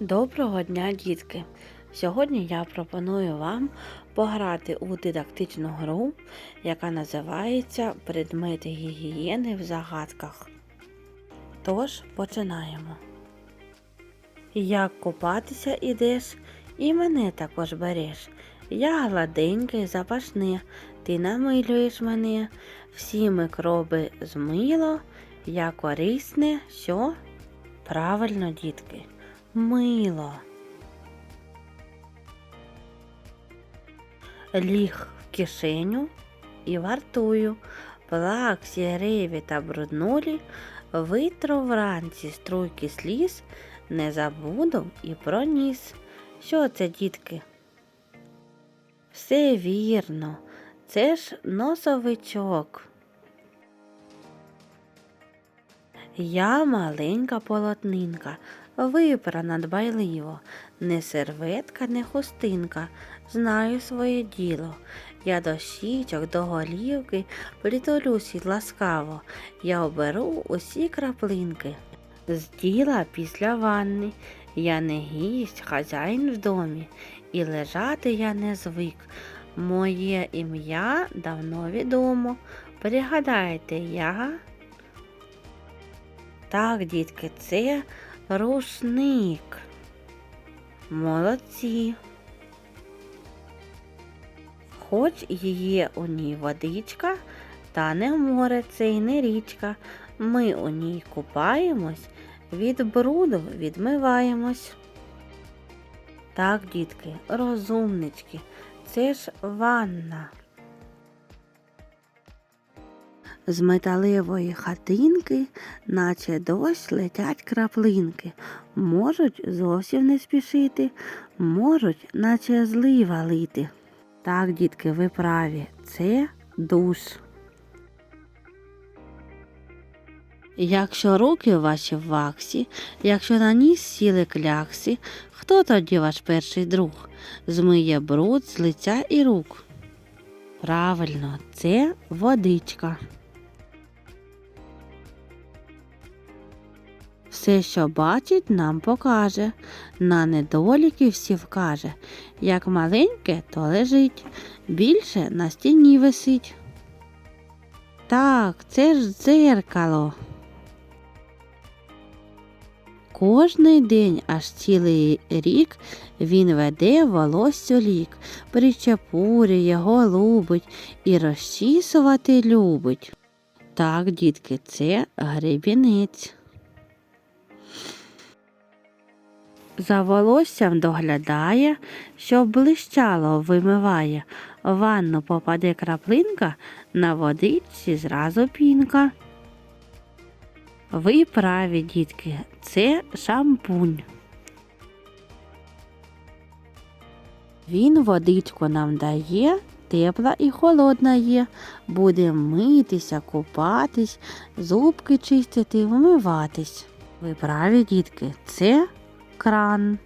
Доброго дня, дітки! Сьогодні я пропоную вам пограти у дидактичну гру, яка називається Предмети гігієни в загадках. Тож починаємо. Як купатися ідеш, і мене також береш. Я гладенький, запашне, ти намилюєш мене, всі микроби змило, я корисне, що? Правильно, дітки, мило. Ліг в кишеню і вартую, плак, сіреві та бруднулі, витру вранці струйки сліз, не забуду і проніс. Що це, дітки? Все вірно, це ж носовичок. Я маленька полотнинка, випрана дбайливо, не серветка, не хустинка, знаю своє діло. Я до щічок, до голівки притулюсь ласкаво, я оберу усі краплинки. З діла після ванни я не гість, хазяїн в домі, і лежати я не звик. Моє ім'я давно відомо. Пригадайте, я. Так, дітки, це рушник. Молодці. Хоч є у ній водичка, та не море це й не річка. Ми у ній купаємось, від бруду відмиваємось. Так, дітки, розумнички, це ж ванна. З металевої хатинки, наче дощ летять краплинки. Можуть зовсім не спішити, можуть, наче злива лити. Так, дітки, ви праві, це душ. Якщо руки ваші в ваксі, якщо на ніс сіли кляксі, хто тоді ваш перший друг? Змиє бруд з лиця і рук. Правильно, це водичка. Все, що бачить, нам покаже, на недоліки всі вкаже. Як маленьке, то лежить, більше на стіні висить. Так, це ж дзеркало. Кожний день, аж цілий рік, він веде волоссю лік, причепурює, голубить і розчісувати любить. Так, дітки, це гребінець. За волоссям доглядає, щоб блищало вимиває. В ванну попаде краплинка, на водичці зразу пінка. Ви праві, дітки, це шампунь. Він водичку нам дає, тепла і холодна є. Будемо митися, купатись, зубки чистити, вмиватись. Ви праві, дітки, це кран.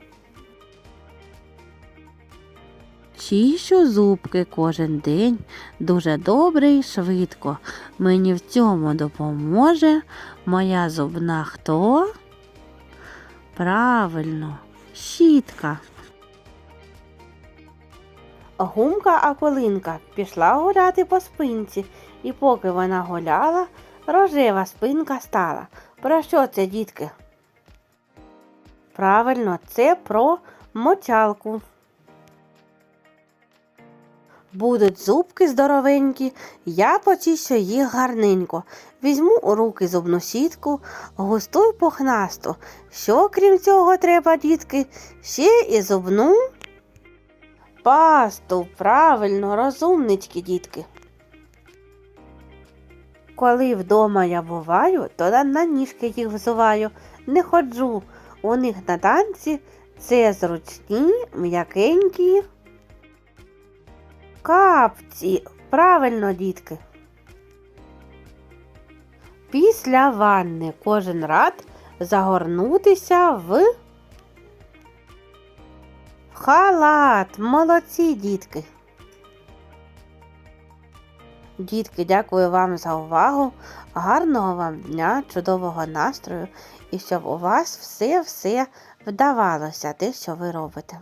Чищу зубки кожен день дуже добре і швидко. Мені в цьому допоможе моя зубна хто? Правильно, щітка. Гумка Акулинка пішла гуляти по спинці, і поки вона гуляла, рожева спинка стала. Про що це, дітки? Правильно, це про мочалку. Будуть зубки здоровенькі, я почищу їх гарненько. Візьму у руки зубну сітку, густу й пухнасту. Що крім цього треба, дітки, ще і зубну пасту. Правильно, розумнички, дітки. Коли вдома я буваю, то на- ніжки їх взуваю, не ходжу. У них на танці це зручні, м'якенькі. Капці, правильно, дітки. Після ванни кожен рад загорнутися в халат. Молодці, дітки. Дітки, дякую вам за увагу. Гарного вам дня, чудового настрою і щоб у вас все-все вдавалося те, що ви робите.